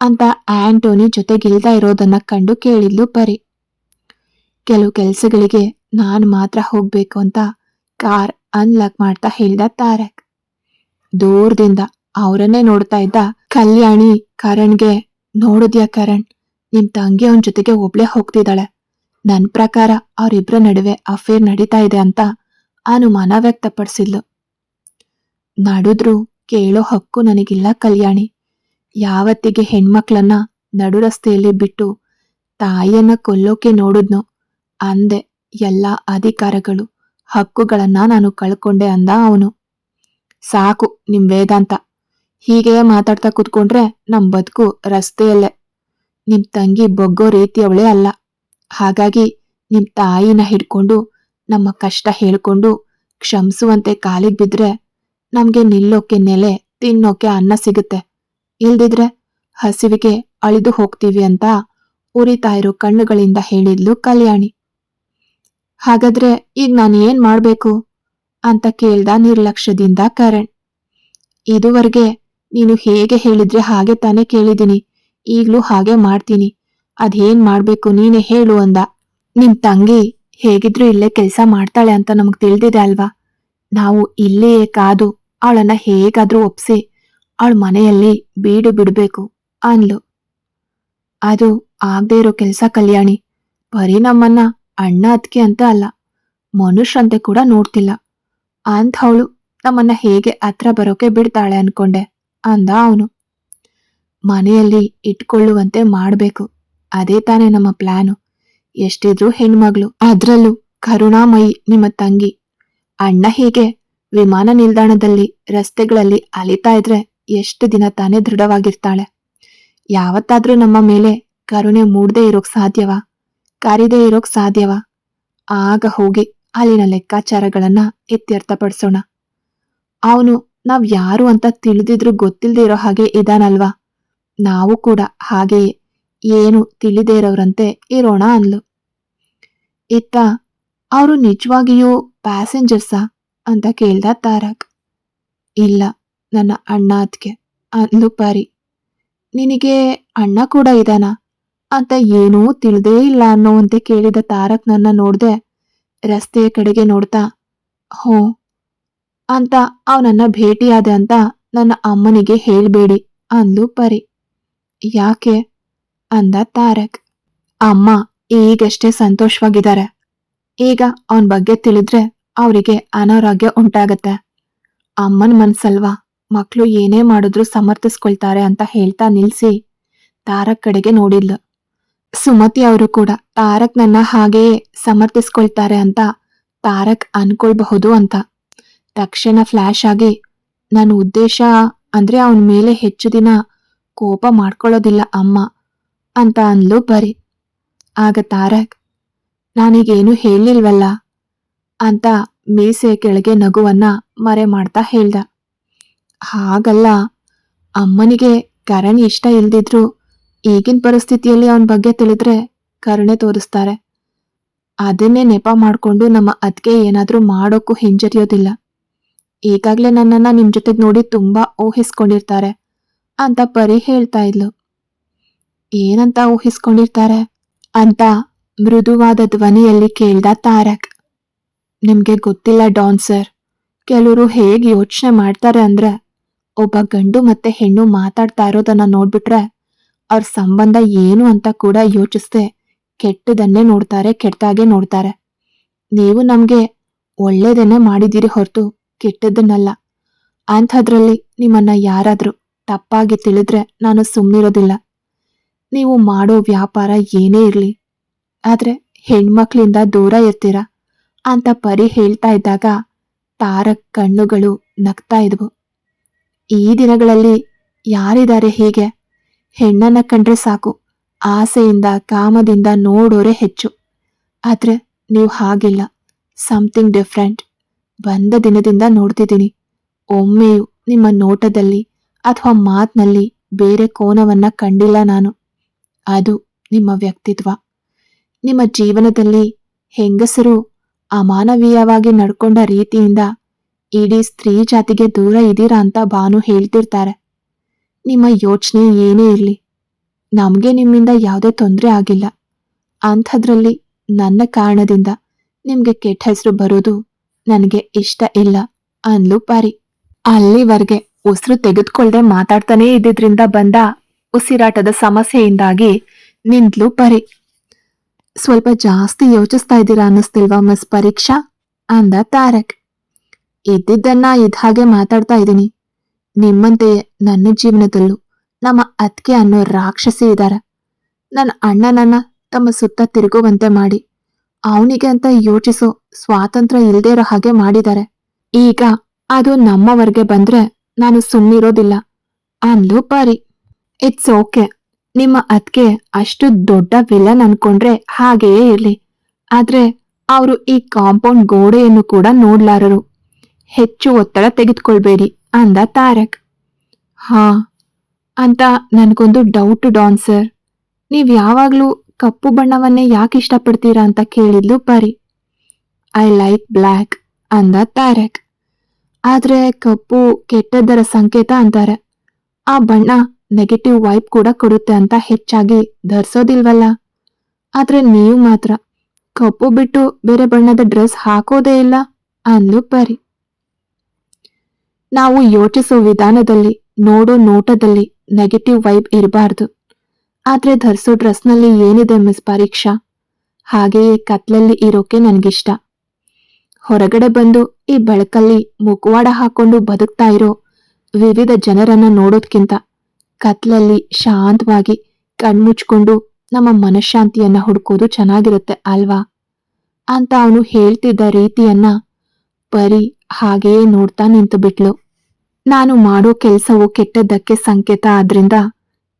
ಅಂತ ಆಂಟೋನಿ ಜೊತೆಗಿಲ್ದ ಇರೋದನ್ನ ಕಂಡು ಕೇಳಿದ್ಲು ಪರಿ. ಕೆಲವು ಕೆಲಸಗಳಿಗೆ ನಾನು ಮಾತ್ರ ಹೋಗ್ಬೇಕು ಅಂತ ಕಾರ್ ಅನ್ಲಾಕ್ ಮಾಡ್ತಾ ಹೇಳ್ದ ತಾರಕ್. ದೂರದಿಂದ ಅವರನ್ನೇ ನೋಡ್ತಾ ಇದ್ದ ಕಲ್ಯಾಣಿ ಕರಣ್ಗೆ, ನೋಡಿದ್ಯಾ ಕರಣ್? ನಿಮ್ ತಂಗಿ ಅವನ್ ಜೊತೆಗೆ ಒಬ್ಳೆ ಹೋಗ್ತಿದ್ದಾಳೆ. ನನ್ ಪ್ರಕಾರ ಅವ್ರಿಬ್ರ ನಡುವೆ ಅಫೇರ್ ನಡೀತಾ ಇದೆ ಅಂತ ಅನುಮಾನ ವ್ಯಕ್ತಪಡಿಸಿದ್ಲು. ನಡೆದ್ರು ಕೇಳೋ ಹಕ್ಕು ನನಗಿಲ್ಲ ಕಲ್ಯಾಣಿ. ಯಾವತ್ತಿಗೆ ಹೆಣ್ಮಕ್ಳನ್ನ ನಡು ರಸ್ತೆಯಲ್ಲಿ ಬಿಟ್ಟು ತಾಯಿಯನ್ನ ಕೊಲ್ಲೋಕೆ ನೋಡಿದ್ನು? ಅಂದೆ ಎಲ್ಲ ಅಧಿಕಾರಗಳು. ಹಕ್ಕುಗಳನ್ನ ನಾನು ಕಳ್ಕೊಂಡೆ ಅಂದ ಅವನು. ಸಾಕು ನಿಮ್ ವೇದಾಂತ. ಹೀಗೆ ಮಾತಾಡ್ತಾ ಕೂತ್ಕೊಂಡ್ರೆ ನಮ್ ಬದುಕು ರಸ್ತೆಯಲ್ಲೇ. ನಿಮ್ ತಂಗಿ ಬೊಗ್ಗೋ ರೀತಿಯವಳೇ ಅಲ್ಲ. ಹಾಗಾಗಿ ನಿಮ್ ತಾಯಿನ ಹಿಡ್ಕೊಂಡು ನಮ್ಮ ಕಷ್ಟ ಹೇಳ್ಕೊಂಡು ಕ್ಷಮಿಸುವಂತೆ ಕಾಲಿಗೆ ಬಿದ್ರೆ ನಮ್ಗೆ ನಿಲ್ಲೋಕೆ ನೆಲೆ, ತಿನ್ನೋಕೆ ಅನ್ನ ಸಿಗುತ್ತೆ. ಇಲ್ದಿದ್ರೆ ಹಸಿವಿಗೆ ಅಳಿದು ಹೋಗ್ತೀವಿ ಅಂತ ಉರಿತಾ ಇರೋ ಕಣ್ಣುಗಳಿಂದ ಹೇಳಿದ್ಲು ಕಲ್ಯಾಣಿ. ಹಾಗಾದ್ರೆ ಈಗ ನಾನು ಏನ್ ಮಾಡ್ಬೇಕು? ಅಂತ ಕೇಳ್ದ ನಿರ್ಲಕ್ಷ್ಯದಿಂದ ಕರಣ್. ಇದುವರೆಗೆ ನೀನು ಹೇಗೆ ಹೇಳಿದ್ರೆ ಹಾಗೆ ತಾನೇ ಕೇಳಿದೀನಿ ಈಗ್ಲೂ ಹಾಗೆ ಮಾಡ್ತೀನಿ. ಅದೇನ್ ಮಾಡ್ಬೇಕು ನೀನೇ ಹೇಳು ಅಂದ. ನಿಮ್ ತಂಗಿ ಹೇಗಿದ್ರು ಇಲ್ಲೇ ಕೆಲ್ಸ ಮಾಡ್ತಾಳೆ ಅಂತ ನಮಗ್ ತಿಳಿದಿದೆ ಅಲ್ವಾ? ನಾವು ಇಲ್ಲಿಯೇ ಕಾದು ಅವಳನ್ನ ಹೇಗಾದ್ರೂ ಒಪ್ಸಿ, ಅವಳ ಮನೆಯಲ್ಲಿ ಬೀಡು ಬಿಡ್ಬೇಕು ಅನ್ಲು ಅದು ಆಗದೆ ಇರೋ ಕೆಲ್ಸ ಕಲ್ಯಾಣಿ, ಬರೀ ನಮ್ಮನ್ನ ಅಣ್ಣ ಅದ್ಕೆ ಅಂತ ಅಲ್ಲ ಮನುಷ್ಯಂತೆ ಕೂಡ ನೋಡ್ತಿಲ್ಲ. ಅಂಥವಳು ನಮ್ಮನ್ನ ಹೇಗೆ ಹತ್ರ ಬರೋಕೆ ಬಿಡ್ತಾಳೆ ಅನ್ಕೊಂಡೆ ಅಂದ ಅವನು. ಮನೆಯಲ್ಲಿ ಇಟ್ಕೊಳ್ಳುವಂತೆ ಮಾಡ್ಬೇಕು, ಅದೇ ತಾನೇ ನಮ್ಮ ಪ್ಲಾನು. ಎಷ್ಟಿದ್ರೂ ಹೆಣ್ಮಗಳು, ಅದ್ರಲ್ಲೂ ಕರುಣಾಮಯಿ ನಿಮ್ಮ ತಂಗಿ. ಅಣ್ಣ ಹೀಗೆ ವಿಮಾನ ನಿಲ್ದಾಣದಲ್ಲಿ ರಸ್ತೆಗಳಲ್ಲಿ ಅಲಿತಾ ಇದ್ರೆ ಎಷ್ಟು ದಿನ ತಾನೇ ದೃಢವಾಗಿರ್ತಾಳೆ. ಯಾವತ್ತಾದ್ರೂ ನಮ್ಮ ಮೇಲೆ ಕರುಣೆ ಮೂಡದೇ ಇರೋಕ್ ಸಾಧ್ಯವಾ? ಕರಿದೇ ಇರೋಕ್ ಸಾಧ್ಯವಾ? ಆಗ ಹೋಗಿ ಅಲ್ಲಿನ ಲೆಕ್ಕಾಚಾರಗಳನ್ನ ಇತ್ಯರ್ಥಪಡಿಸೋಣ. ಅವನು, ನಾವ್ ಯಾರು ಅಂತ ತಿಳಿದಿದ್ರು ಗೊತ್ತಿಲ್ದೇ ಇರೋ ಹಾಗೆ ಇದಾನಲ್ವಾ? ನಾವು ಕೂಡ ಹಾಗೆಯೇ ಏನು ತಿಳಿದೇ ಇರೋರಂತೆ ಇರೋಣ ಅಂದ್ಲು. ಇತ್ತ, ಅವರು ನಿಜವಾಗಿಯೂ ಪ್ಯಾಸೆಂಜರ್ಸಾ? ಅಂತ ಕೇಳ್ದ ತಾರಕ್. ಇಲ್ಲ, ನನ್ನ ಅಣ್ಣ ಅದ್ಕೆ. ಅಂದ್ಲು ಪರಿ. ನಿನಗೆ ಅಣ್ಣ ಕೂಡ ಇದಾನ? ಅಂತ ಏನೂ ತಿಳಿದೇ ಇಲ್ಲ ಅನ್ನೋವಂತೆ ಕೇಳಿದ ತಾರಕ್ ನನ್ನ ನೋಡ್ದೆ. ರಸ್ತೆಯ ಕಡೆಗೆ ನೋಡ್ತಾ, ಹೋ, ಅಂತ ಅವನನ್ನ ಭೇಟಿಯಾದ ಅಂತ ನನ್ನ ಅಮ್ಮನಿಗೆ ಹೇಳ್ಬೇಡಿ ಅಂದ್ಲು ಪರಿ. ಯಾಕೆ? ಅಂದ ತಾರಕ್. ಅಮ್ಮ ಈಗಷ್ಟೇ ಸಂತೋಷವಾಗಿದ್ದಾರೆ. ಈಗ ಅವನ್ ಬಗ್ಗೆ ತಿಳಿದ್ರೆ ಅವರಿಗೆ ಅನಾರೋಗ್ಯ ಉಂಟಾಗತ್ತೆ. ಅಮ್ಮನ ಮನ್ಸಲ್ವಾ? ಮಕ್ಕಳು ಏನೇ ಮಾಡಿದ್ರು ಸಮರ್ಥಿಸ್ಕೊಳ್ತಾರೆ ಅಂತ ಹೇಳ್ತಾ ನಿಲ್ಸಿ. ತಾರಕ್ ಕಡೆಗೆ ನೋಡಿದ್ಲು. ಸುಮತಿ ಅವರು ಕೂಡ, ತಾರಕ್ ನನ್ನ ಹಾಗೆಯೇ ಸಮರ್ಥಿಸ್ಕೊಳ್ತಾರೆ ಅಂತ ತಾರಕ್ ಅನ್ಕೊಳ್ಬಹುದು ಅಂತ. ತಕ್ಷಣ ಫ್ಲಾಶ್ ಆಗಿ ನನ್ನ ಉದ್ದೇಶ ಅಂದ್ರೆ ಅವನ ಮೇಲೆ ಹೆಚ್ಚು ದಿನ ಕೋಪ ಮಾಡ್ಕೊಳ್ಳೋದಿಲ್ಲ ಅಮ್ಮ ಅಂತ ಅಂದ್ಲು ಬರಿ. ಆಗ ತಾರಕ್, ನಾನೀಗೇನು ಹೇಳಿಲ್ವಲ್ಲ ಅಂತ ಮೀಸೆ ಕೆಳಗೆ ನಗುವನ್ನ ಮರೆ ಮಾಡ್ತಾ ಹೇಳ್ದ. ಹಾಗಲ್ಲ, ಅಮ್ಮನಿಗೆ ಕರಣ್ ಇಷ್ಟ ಇಲ್ದಿದ್ರು ಈಗಿನ ಪರಿಸ್ಥಿತಿಯಲ್ಲಿ ಅವನ ಬಗ್ಗೆ ತಿಳಿದ್ರೆ ಕರುಣೆ ತೋರಿಸ್ತಾರೆ. ಅದನ್ನೇ ನೆಪ ಮಾಡ್ಕೊಂಡು ನಮ್ಮ ಅದ್ಕೆ ಏನಾದರೂ ಮಾಡೋಕ್ಕೂ ಹಿಂಜರಿಯೋದಿಲ್ಲ. ಈಗಾಗಲೇ ನನ್ನನ್ನ ನಿಮ್ಮ ಜೊತೆಗ್ ನೋಡಿ ತುಂಬಾ ಊಹಿಸ್ಕೊಂಡಿರ್ತಾರೆ ಅಂತ ಪರಿ ಹೇಳ್ತಾ ಇದ್ಲು. ಏನಂತ ಊಹಿಸ್ಕೊಂಡಿರ್ತಾರೆ ಅಂತ ಮೃದುವಾದ ಧ್ವನಿಯಲ್ಲಿ ಕೇಳ್ದ ತಾರಕ್. ನಿಮ್ಗೆ ಗೊತ್ತಿಲ್ಲ ಡಾನ್ ಸರ್. ಕೆಲವರು ಹೇಗೆ ಯೋಚನೆ ಮಾಡ್ತಾರೆ ಅಂದ್ರೆ, ಒಬ್ಬ ಗಂಡು ಮತ್ತೆ ಹೆಣ್ಣು ಮಾತಾಡ್ತಾ ಇರೋದನ್ನ ನೋಡ್ಬಿಟ್ರೆ ಅವ್ರ ಸಂಬಂಧ ಏನು ಅಂತ ಕೂಡ ಯೋಚಿಸ್ದೆ ಕೆಟ್ಟದನ್ನೇ ನೋಡ್ತಾರೆ ಕೆಟ್ಟದಾಗೆ ನೋಡ್ತಾರೆ. ನೀವು ನಮಗೆ ಒಳ್ಳೇದನ್ನೇ ಮಾಡಿದ್ದೀರಿ ಹೊರತು ಕೆಟ್ಟದ್ದನ್ನಲ್ಲ. ಅಂಥದ್ರಲ್ಲಿ ನಿಮ್ಮನ್ನ ಯಾರಾದರೂ ತಪ್ಪಾಗಿ ತಿಳಿದ್ರೆ ನಾನು ಸುಮ್ಮನಿರೋದಿಲ್ಲ ನೀವು ಮಾಡೋ ವ್ಯಾಪಾರ ಏನೇ ಇರಲಿ, ಆದರೆ ಹೆಣ್ಮಕ್ಳಿಂದ ದೂರ ಇರ್ತೀರ? ಅಂತ ಪರಿ ಹೇಳ್ತಾ ಇದ್ದಾಗ ತಾರ ಕಣ್ಣುಗಳು ನಗ್ತಾ ಇದ್ವು. ಈ ದಿನಗಳಲ್ಲಿ ಯಾರಿದ್ದಾರೆ ಹೀಗೆ? ಹೆಣ್ಣನ್ನ ಕಂಡ್ರೆ ಸಾಕು. ಆಸೆಯಿಂದ, ಕಾಮದಿಂದ ನೋಡೋರೆ ಹೆಚ್ಚು. ಆದ್ರೆ ನೀವು ಹಾಗಿಲ್ಲ. ಸಮಥಿಂಗ್ ಡಿಫ್ರೆಂಟ್ ಬಂದ ದಿನದಿಂದ ನೋಡ್ತಿದ್ದೀನಿ. ಒಮ್ಮೆಯೂ ನಿಮ್ಮ ನೋಟದಲ್ಲಿ ಅಥವಾ ಮಾತಿನಲ್ಲಿ ಬೇರೆ ಕೋನವನ್ನ ಕಂಡಿಲ್ಲ ನಾನು. ಅದು ನಿಮ್ಮ ವ್ಯಕ್ತಿತ್ವ. ನಿಮ್ಮ ಜೀವನದಲ್ಲಿ ಹೆಂಗಸರು ಅಮಾನವೀಯವಾಗಿ ನಡ್ಕೊಂಡ ರೀತಿಯಿಂದ ಇಡೀ ಸ್ತ್ರೀ ಜಾತಿಗೆ ದೂರ ಇದ್ದೀರಾ ಅಂತ ಭಾನು ಹೇಳ್ತಿರ್ತಾರೆ. ನಿಮ್ಮ ಯೋಚನೆ ಏನೇ ಇರಲಿ, ನಮಗೆ ನಿಮ್ಮಿಂದ ಯಾವುದೇ ತೊಂದರೆ ಆಗಿಲ್ಲ. ಅಂಥದ್ರಲ್ಲಿ ನನ್ನ ಕಾರಣದಿಂದ ನಿಮಗೆ ಕೆಟ್ಟ ಹೆಸರು ಬರೋದು ನನಗೆ ಇಷ್ಟ ಇಲ್ಲ ಅನ್ಲು ಪಾರಿ. ಅಲ್ಲಿವರೆಗೆ ಉಸಿರು ತೆಗೆದುಕೊಳ್ಳದೆ ಮಾತಾಡ್ತಾನೇ ಇದ್ದಿದ್ರಿಂದ ಬಂದ ಉಸಿರಾಟದ ಸಮಸ್ಯೆಯಿಂದಾಗಿ ನಿಂತ್ಲು ಪರಿ. ಸ್ವಲ್ಪ ಜಾಸ್ತಿ ಯೋಚಿಸ್ತಾ ಇದ್ದೀರಾ ಅನ್ನಿಸ್ತಿಲ್ವಾ ಮಿಸ್ ಪರೀಕ್ಷಾ? ಅಂದ ತಾರಕ್. ಇದ್ದಿದ್ದನ್ನ ಇದ್ ಹಾಗೆ ಮಾತಾಡ್ತಾ ಇದ್ದೀನಿ. ನಿಮ್ಮಂತೆಯೇ ನನ್ನ ಜೀವನದಲ್ಲೂ ನಮ್ಮ ಅತ್ಕೆ ಅನ್ನೋ ರಾಕ್ಷಸಿ ಇದ್ದಾರೆ ನನ್ನ ಅಣ್ಣನನ್ನ ತಮ್ಮ ಸುತ್ತ ತಿರುಗುವಂತೆ ಮಾಡಿ, ಅವನಿಗೆ ಅಂತ ಯೋಚಿಸೋ ಸ್ವಾತಂತ್ರ್ಯ ಇಲ್ದೇ ಇರೋ ಹಾಗೆ ಮಾಡಿದ್ದಾರೆ. ಈಗ ಅದು ನಮ್ಮವರೆಗೆ ಬಂದ್ರೆ ನಾನು ಸುಮ್ಮನಿರೋದಿಲ್ಲ ಅಂದ್ಲು ಬಾರಿ ಇಟ್ಸ್ ಓಕೆ ನಿಮ್ಮ ಅತ್ಗೆ ಅಷ್ಟು ದೊಡ್ಡ ವಿಲನ್ ಅನ್ಕೊಂಡ್ರೆ ಹಾಗೆಯೇ ಇರ್ಲಿ. ಆದ್ರೆ ಅವರು ಈ ಕಾಂಪೌಂಡ್ ಗೋಡೆಯನ್ನು ಕೂಡ ನೋಡ್ಲಾರರು. ಹೆಚ್ಚು ಒತ್ತಡ ತೆಗೆದುಕೊಳ್ಬೇಡಿ ಅಂದ ತಾರಕ್. ಹಾ, ಅಂತ ನನಗೊಂದು ಡೌಟ್ ಡಾನ್ ಸರ್ ನೀವು ಯಾವಾಗ್ಲೂ ಕಪ್ಪು ಬಣ್ಣವನ್ನೇ ಯಾಕೆ ಇಷ್ಟಪಡ್ತೀರಾ ಅಂತ ಕೇಳಿದ್ಲು ಪರಿ. ಐ ಲೈಕ್ ಬ್ಲ್ಯಾಕ್ ಅಂದ ತಾರಕ್. ಆದ್ರೆ ಕಪ್ಪು ಕೆಟ್ಟದ್ದರ ಸಂಕೇತ ಅಂತಾರೆ. ಆ ಬಣ್ಣ ನೆಗೆಟಿವ್ ವೈಬ್ ಕೂಡ ಕೊಡುತ್ತೆ ಅಂತ ಹೆಚ್ಚಾಗಿ ಧರಿಸೋದಿಲ್ವಲ್ಲ? ಆದ್ರೆ ನೀವು ಮಾತ್ರ ಕಪ್ಪು ಬಿಟ್ಟು ಬೇರೆ ಬಣ್ಣದ ಡ್ರೆಸ್ ಹಾಕೋದೇ ಇಲ್ಲ ಅಂದ್ಲು ಪರಿ. ನಾವು ಯೋಚಿಸೋ ವಿಧಾನದಲ್ಲಿ, ನೋಡೋ ನೋಟದಲ್ಲಿ ನೆಗೆಟಿವ್ ವೈಬ್ ಇರಬಾರ್ದು. ಆದ್ರೆ ಧರಿಸೋ ಡ್ರೆಸ್ನಲ್ಲಿ ಏನಿದೆ ಮಿಸ್ ಪರೀಕ್ಷಾ? ಹಾಗೆಯೇ ಕತ್ಲಲ್ಲಿ ಇರೋಕೆ ನನಗಿಷ್ಟ. ಹೊರಗಡೆ ಬಂದು ಈ ಬೆಳಕಲ್ಲಿ ಮುಖವಾಡ ಹಾಕೊಂಡು ಬದುಕ್ತಾ ಇರೋ ವಿವಿಧ ಜನರನ್ನ ನೋಡೋದ್ಕಿಂತ ಕತ್ಲಲ್ಲಿ ಶಾಂತವಾಗಿ ಕಣ್ಮುಚ್ಕೊಂಡು ನಮ್ಮ ಮನಃಶಾಂತಿಯನ್ನ ಹುಡುಕೋದು ಚೆನ್ನಾಗಿರುತ್ತೆ ಅಲ್ವಾ? ಅಂತ ಅವನು ಹೇಳ್ತಿದ್ದ ರೀತಿಯನ್ನ ಪರಿ ಹಾಗೆಯೇ ನೋಡ್ತಾ ನಿಂತು ಬಿಟ್ಲು. ನಾನು ಮಾಡೋ ಕೆಲಸವು ಕೆಟ್ಟದ್ದಕ್ಕೆ ಸಂಕೇತ ಆದ್ರಿಂದ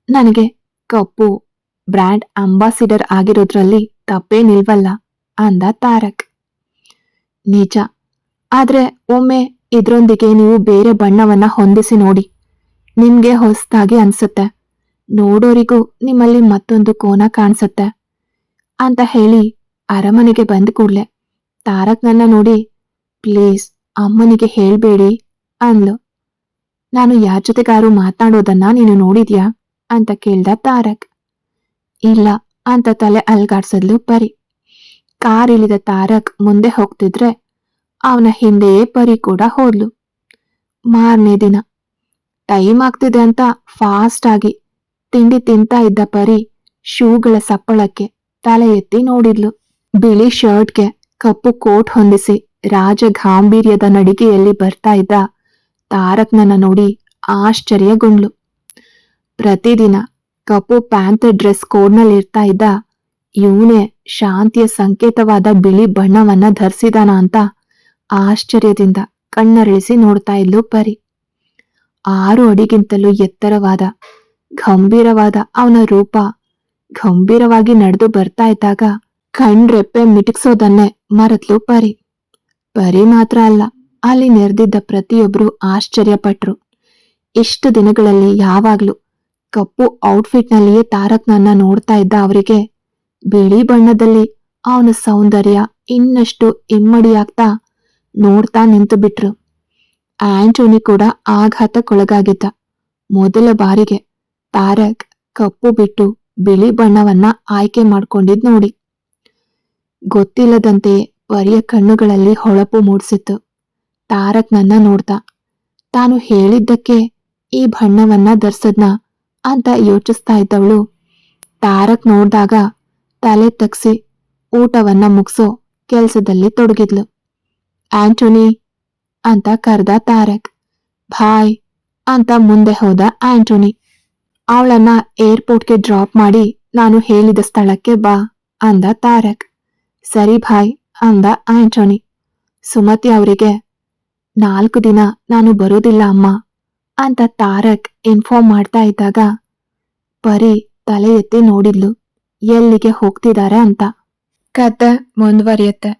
ನನಗೆ ಕಪ್ಪು, ಬ್ರ್ಯಾಂಡ್ ಅಂಬಾಸಿಡರ್ ಆಗಿರೋದ್ರಲ್ಲಿ ತಪ್ಪೇನಿಲ್ವಲ್ಲ ಅಂದ ತಾರಕ್. ನಿಜ. ಆದ್ರೆ ಒಮ್ಮೆ ಇದ್ರೊಂದಿಗೆ ನೀವು ಬೇರೆ ಬಣ್ಣವನ್ನ ಹೊಂದಿಸಿ ನೋಡಿ. ನಿಮ್ಗೆ ಹೊಸ್ದಾಗಿ ಅನ್ಸುತ್ತೆ. ನೋಡೋರಿಗೂ ನಿಮ್ಮಲ್ಲಿ ಮತ್ತೊಂದು ಕೋನ ಕಾಣಿಸುತ್ತೆ. ಅಂತ ಹೇಳಿ ಅರಮನೆಗೆ ಬಂದ ಕೂಡ್ಲೆ ತಾರಕ್ ನನ್ನ ನೋಡಿ, ಪ್ಲೀಸ್ ಅಮ್ಮನಿಗೆ ಹೇಳ್ಬೇಡಿ ಅಂದ್ಲು. ನಾನು ಯಾರ ಜೊತೆಗಾರು ಮಾತಾಡೋದನ್ನ ನೀನು ನೋಡಿದ್ಯಾ? ಅಂತ ಕೇಳ್ದ ತಾರಕ್. ಇಲ್ಲ ಅಂತ ತಲೆ ಅಲ್ಗಾಡ್ಸದ್ಲು ಪರಿ. ಕಾರ್ ಇಳಿದ ತಾರಕ್ ಮುಂದೆ ಹೋಗ್ತಿದ್ರೆ ಅವನ ಹಿಂದೆಯೇ ಪರಿ ಕೂಡ ಹೋದ್ಲು. ಮಾರನೇ ದಿನ ಟೈಮ್ ಆಗ್ತಿದೆ ಅಂತ ಫಾಸ್ಟ್ ಆಗಿ ತಿಂಡಿ ತಿಂತಾ ಇದ್ದ ಪರಿ ಶೂಗಳ ಸಪ್ಪಳಕ್ಕೆ ತಲೆ ಎತ್ತಿ ನೋಡಿದ್ಲು. ಬಿಳಿ ಶರ್ಟ್ಗೆ ಕಪ್ಪು ಕೋಟ್ ಹೊಂದಿಸಿ ರಾಜ ಗಾಂಭೀರ್ಯದ ನಡಿಗೆಯಲ್ಲಿ ಬರ್ತಾ ಇದ್ದ ತಾರಕ್ನನ್ನ ನೋಡಿ ಆಶ್ಚರ್ಯಗೊಂಡ್ಲು. ಪ್ರತಿದಿನ ಕಪ್ಪು ಪ್ಯಾಂತ್ ಡ್ರೆಸ್ ಕೋಡ್ನಲ್ಲಿ ಇರ್ತಾ ಇದ್ದ ಇವನೇ ಶಾಂತಿಯ ಸಂಕೇತವಾದ ಬಿಳಿ ಬಣ್ಣವನ್ನ ಧರಿಸಿದಾನ ಅಂತ ಆಶ್ಚರ್ಯದಿಂದ ಕಣ್ಣರಳಿಸಿ ನೋಡ್ತಾ ಇದ್ಲು ಪರಿ. ಆರು ಅಡಿಗಿಂತಲೂ ಎತ್ತರವಾದ, ಗಂಭೀರವಾದ ಅವನ ರೂಪ ಗಂಭೀರವಾಗಿ ನಡೆದು ಬರ್ತಾ ಇದ್ದಾಗ ಕಣ್ರೆಪ್ಪೆ ಮಿಟುಕ್ಸೋದನ್ನೇ ಮರತ್ಲು ಪರಿ. ಪರಿ ಮಾತ್ರ ಅಲ್ಲ, ಅಲ್ಲಿ ನೆರೆದಿದ್ದ ಪ್ರತಿಯೊಬ್ರು ಆಶ್ಚರ್ಯಪಟ್ರು. ಇಷ್ಟು ದಿನಗಳಲ್ಲಿ ಯಾವಾಗ್ಲೂ ಕಪ್ಪು ಔಟ್ಫಿಟ್ನಲ್ಲಿಯೇ ತಾರಕ್ನನ್ನ ನೋಡ್ತಾ ಇದ್ದ ಅವರಿಗೆ, ಬಿಳಿ ಬಣ್ಣದಲ್ಲಿ ಅವನ ಸೌಂದರ್ಯ ಇನ್ನಷ್ಟು ಇಮ್ಮಡಿಯಾಗ್ತಾ ನೋಡ್ತಾ ನಿಂತು ಬಿಟ್ರು ಆಂಟೋನಿ ಕೂಡ ಆಘಾತಕ್ಕೊಳಗಾಗಿದ್ದ. ಮೊದಲ ಬಾರಿಗೆ ತಾರಕ್ ಕಪ್ಪು ಬಿಟ್ಟು ಬಿಳಿ ಬಣ್ಣವನ್ನ ಆಯ್ಕೆ ಮಾಡ್ಕೊಂಡಿದ್ ನೋಡಿ. ಗೊತ್ತಿಲ್ಲದಂತೆ ಪರಿಯ ಕಣ್ಣುಗಳಲ್ಲಿ ಹೊಳಪು ಮೂಡಿಸಿತ್ತು. ತಾರಕ್ ನನ್ನ ನೋಡ್ದ. ತಾನು ಹೇಳಿದ್ದಕ್ಕೆ ಈ ಬಣ್ಣವನ್ನ ಧರ್ಸದ್ನ ಅಂತ ಯೋಚಿಸ್ತಾ ಇದ್ದವಳು. ತಾರಕ್ ನೋಡ್ದಾಗ ತಲೆ ತಗ್ಸಿ ಊಟವನ್ನ ಮುಗಿಸೋ ಕೆಲ್ಸದಲ್ಲಿ ತೊಡಗಿದ್ಲು. ಆಂಟೋನಿ ಅಂತ ಕರೆದ ತಾರಕ್. ಭಾಯ್ ಅಂತ ಮುಂದೆ ಹೋದ ಆಂಟೋನಿ. ಅವಳನ್ನ ಏರ್ಪೋರ್ಟ್ಗೆ ಡ್ರಾಪ್ ಮಾಡಿ ನಾನು ಹೇಳಿದ ಸ್ಥಳಕ್ಕೆ ಬಾ ಅಂದ ತಾರಕ್. ಸರಿ ಭಾಯ್ ಅಂದ ಆಂಟೋನಿ. ಸುಮತಿ ಅವರಿಗೆ ನಾಲ್ಕು ದಿನ ನಾನು ಬರೋದಿಲ್ಲ ಅಮ್ಮ ಅಂತ ತಾರಕ್ ಇನ್ಫಾರ್ಮ್ ಮಾಡ್ತಾ ಇದ್ದಾಗ ಪರಿ ತಲೆ ಎತ್ತಿ ನೋಡಿದ್ಲು. ಎಲ್ಲಿಗೆ ಹೋಗ್ತಿದ್ದಾರೆ ಅಂತ. ಕತೆ ಮುಂದುವರಿಯುತ್ತೆ.